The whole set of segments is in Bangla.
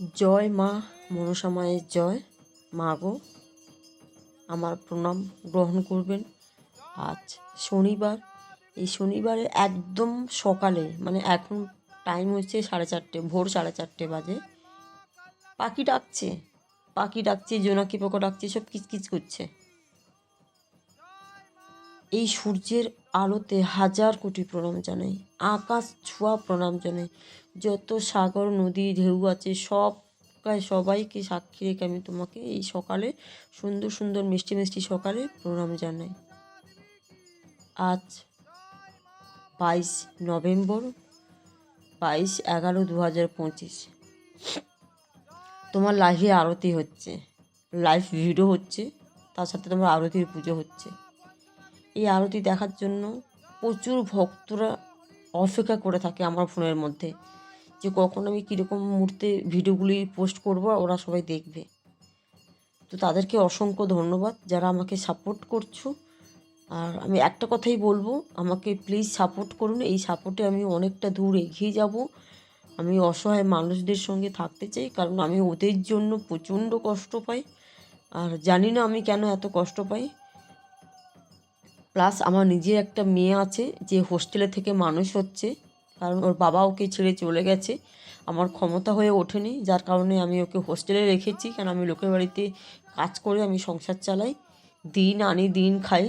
জয় মা মনসামায়ের জয়। মা গো, আমার প্রণাম গ্রহণ করবেন। আজ শনিবার, এই শনিবারে একদম সকালে মানে এখন টাইম হচ্ছে সাড়ে চারটে, ভোর সাড়ে চারটে বাজে। পাখি ডাকছে পাখি ডাকছে, জোনাকি পোকা ডাকছে, সব কিচকিচ করছে। এই সূর্যের আলোতে হাজার কোটি প্রণাম জানাই, আকাশ ছোঁয়া প্রণাম জানাই। যত সাগর, নদী, ঢেউ আছে সব সবাইকে সাক্ষী রেখে আমি তোমাকে এই সকালে, সুন্দর সুন্দর মিষ্টি মিষ্টি সকালে প্রণাম জানাই। আজ বাইশ নভেম্বর, বাইশ এগারো দু হাজার পঁচিশ। তোমার লাইভে আরতি হচ্ছে লাইভ ভিডিও হচ্ছে, তার সাথে তোমার আরতির পুজো হচ্ছে। এই আরতি দেখার জন্য প্রচুর ভক্তরা অপেক্ষা করে থাকে আমার ফোনের মধ্যে যে কখন আমি কীরকম মুহূর্তে ভিডিওগুলি পোস্ট করব ওরা সবাই দেখবে। তো তাদেরকে অসংখ্য ধন্যবাদ যারা আমাকে সাপোর্ট করছ। আর আমি একটা কথাই বলব, আমাকে প্লিজ সাপোর্ট করুন। এই সাপোর্টে আমি অনেকটা দূর এগিয়ে যাব। আমি অসহায় মানুষদের সঙ্গে থাকতে চাই, কারণ আমি ওদের জন্য প্রচণ্ড কষ্ট পাই। আর জানি না আমি কেন এত কষ্ট পাই। প্লাস আমার নিজের একটা মেয়ে আছে যে হোস্টেলে থেকে মানুষ হচ্ছে, কারণ ওর বাবা ওকে ছেড়ে চলে গেছে। আমার ক্ষমতা হয়ে ওঠেনি, যার কারণে আমি ওকে হোস্টেলে রেখেছি কারণ আমি লোকের বাড়িতে কাজ করে আমি সংসার চালাই, দিন আনি দিন খাই।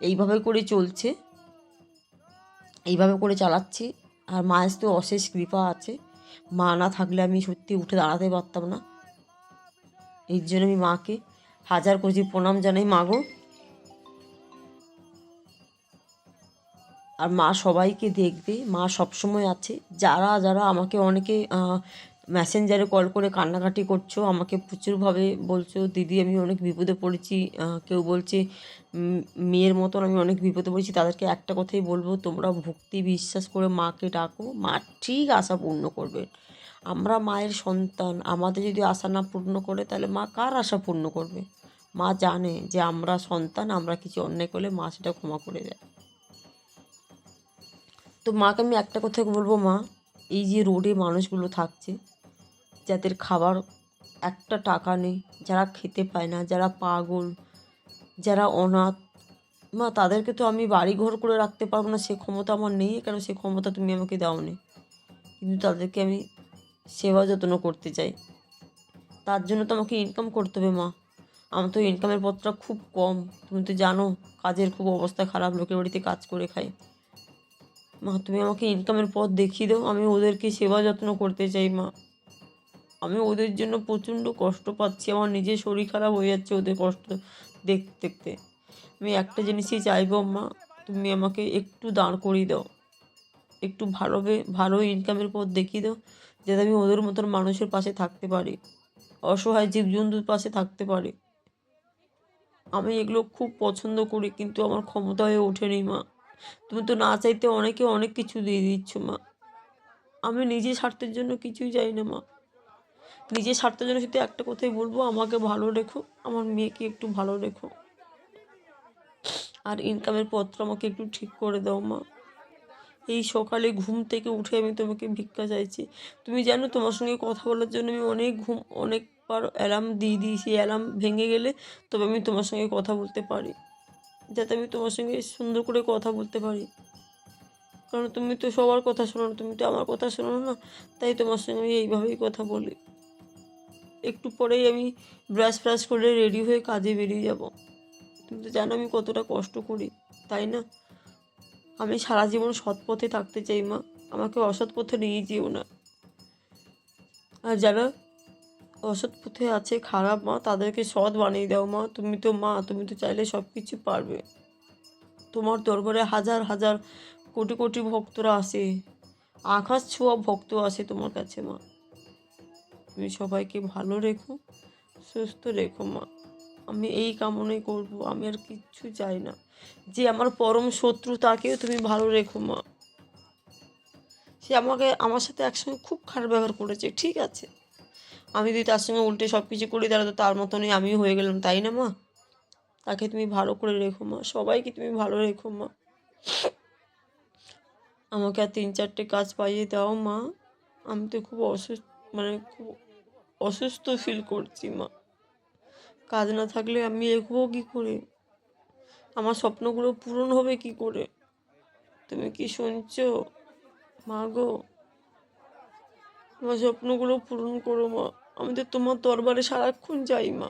এইভাবে করে চলছে, এইভাবে করে চালাচ্ছি। আর মায়ের তো অশেষ কৃপা আছে, মা না থাকলে আমি সত্যি উঠে দাঁড়াতে পারতাম না। এই জন্য আমি মাকে হাজার কোটি প্রণাম জানাই মাগো আর মা সবাইকে দেখবে, মা সবসময় আছে। যারা যারা আমাকে অনেকে মেসেঞ্জারে কল করে কান্নাকাটি করছ, আমাকে প্রচুরভাবে বলছো, দিদি, আমি অনেক বিপদে পড়েছি। কেউ বলছে মেয়ের মতন আমি অনেক বিপদে পড়েছি। তাদেরকে একটা কথাই বলব, তোমরা ভক্তি বিশ্বাস করে মাকে ডাকো, মা ঠিক আশা পূর্ণ করবে। আমরা মায়ের সন্তান, আমাদের যদি আশা না পূর্ণ করে, তাহলে মা কার আশা পূর্ণ করবে? মা জানে যে আমরা সন্তান, আমরা কিছু অন্যায় করলে মা সেটা ক্ষমা করে দেয়। তো মাকে আমি একটা কথা বলব, মা। এই যে রোডে মানুষগুলো থাকছে, যাদের খাবার একটা টাকা নেই, যারা খেতে পায় না, যারা পাগল, যারা অনাথ, মা, তাদেরকে তো আমি বাড়ি ঘর করে রাখতে পারব না। সে ক্ষমতা আমার নেই, কেন সে ক্ষমতা তুমি আমাকে দাওনি? কিন্তু তাদেরকে আমি সেবা যত্ন করতে চাই। তার জন্য তো আমাকে ইনকাম করতে হবে, মা। আমার তো ইনকামের পথটা খুব কম। তুমি তো জানো, কাজের খুব অবস্থা খারাপ, লোকের বাড়িতে কাজ করে খাই। মা, তুমি আমাকে ইনকামের পথ দেখিয়ে দাও। আমি ওদেরকে সেবা যত্ন করতে চাই, মা। আমি ওদের জন্য প্রচণ্ড কষ্ট পাচ্ছি। আমার নিজের শরীর খারাপ হয়ে যাচ্ছে ওদের কষ্ট দেখতে দেখতে। আমি একটা জিনিসই চাইব, মা, তুমি আমাকে একটু দাঁড় করিয়ে দাও। একটু ভালোভাবে ভালো ইনকামের পথ দেখিয়ে দাও, যাতে আমি ওদের মতন মানুষের পাশে থাকতে পারি। অসহায় জীবজন্তুর পাশে থাকতে পারি। আমি এগুলো খুব পছন্দ করি, কিন্তু আমার ক্ষমতা হয়ে ওঠেনি, মা। তুমি তো না চাইতে অনেকে অনেক কিছু দিয়ে দিচ্ছ, মা। আমি নিজের স্বার্থের জন্য কিছুই চাই না, মা। নিজের স্বার্থের জন্য শুধু একটা কথাই বলব, আমাকে ভালো রেখো, আমার মেয়েকে একটু ভালো রেখো। আর ইনকামের পত্র আমাকে একটু ঠিক করে দাও, মা। এই সকালে ঘুম থেকে উঠে আমি তোমাকে ভিক্ষা চাইছি। তুমি জানো তোমার সঙ্গে কথা বলার জন্য আমি অনেক ঘুম, অনেকবার অ্যালার্ম দিয়ে দিয়েছি। অ্যালার্ম ভেঙে গেলে তবে আমি তোমার সঙ্গে কথা বলতে পারি। যাতে আমি তোমার সঙ্গে সুন্দর করে কথা বলতে পারি। কারণ তুমি তো সবার কথা শোনো না, তুমি তো আমার কথা শোনো না, তাই তোমার সঙ্গে আমি এইভাবেই কথা বলি। একটু পরেই আমি ব্রাশ ফ্রাশ করে রেডি হয়ে কাজে বেরিয়ে যাব। তুমি তো জানো আমি কতটা কষ্ট করি, তাই না? আমি সারা জীবন সৎ পথে থাকতে চাই মা, আমাকে অসৎ পথে নিয়ে যেও না। আর যারা অসৎ পথে আছে, খারাপ মা, তাদেরকে সৎ বানিয়ে দাও মা। তুমি তো মা, তুমি তো চাইলে সব কিছু পারবে। তোমার দরবারে হাজার হাজার কোটি কোটি ভক্তরা আসে। আকাশ ছোঁয়া ভক্ত আসে তোমার কাছে মা। তুমি সবাইকে ভালো রেখো, সুস্থ রেখো মা। আমি এই কামনাই করব, আমি আর কিচ্ছু চাই না। যে আমার পরম শত্রু, তাকেও তুমি ভালো রেখো মা। সে আমাকে, আমার সাথে একসঙ্গে খুব খারাপ ব্যবহার করেছে, ঠিক আছে? আমি যদি তার সঙ্গে উল্টে সব কিছু করি, তাহলে তো তার মতনই আমিও হয়ে গেলাম, তাই না মা? তাকে তুমি ভালো করে রেখো মা, সবাইকে তুমি ভালো রেখো মা। আমাকে আর তিন চারটে কাজ পাইয়ে দাও মা। আমি তো খুব অসুস্থ মানে খুব অসুস্থ ফিল করছি মা। কাজ না থাকলে আমি এগোবো কী করে? আমার স্বপ্নগুলো পূরণ হবে কি করে? তুমি কি শুনছো? মা গো, আমার স্বপ্নগুলো পূরণ করো মা। আমি তো তোমার দরবারে সারাক্ষণ যাই মা।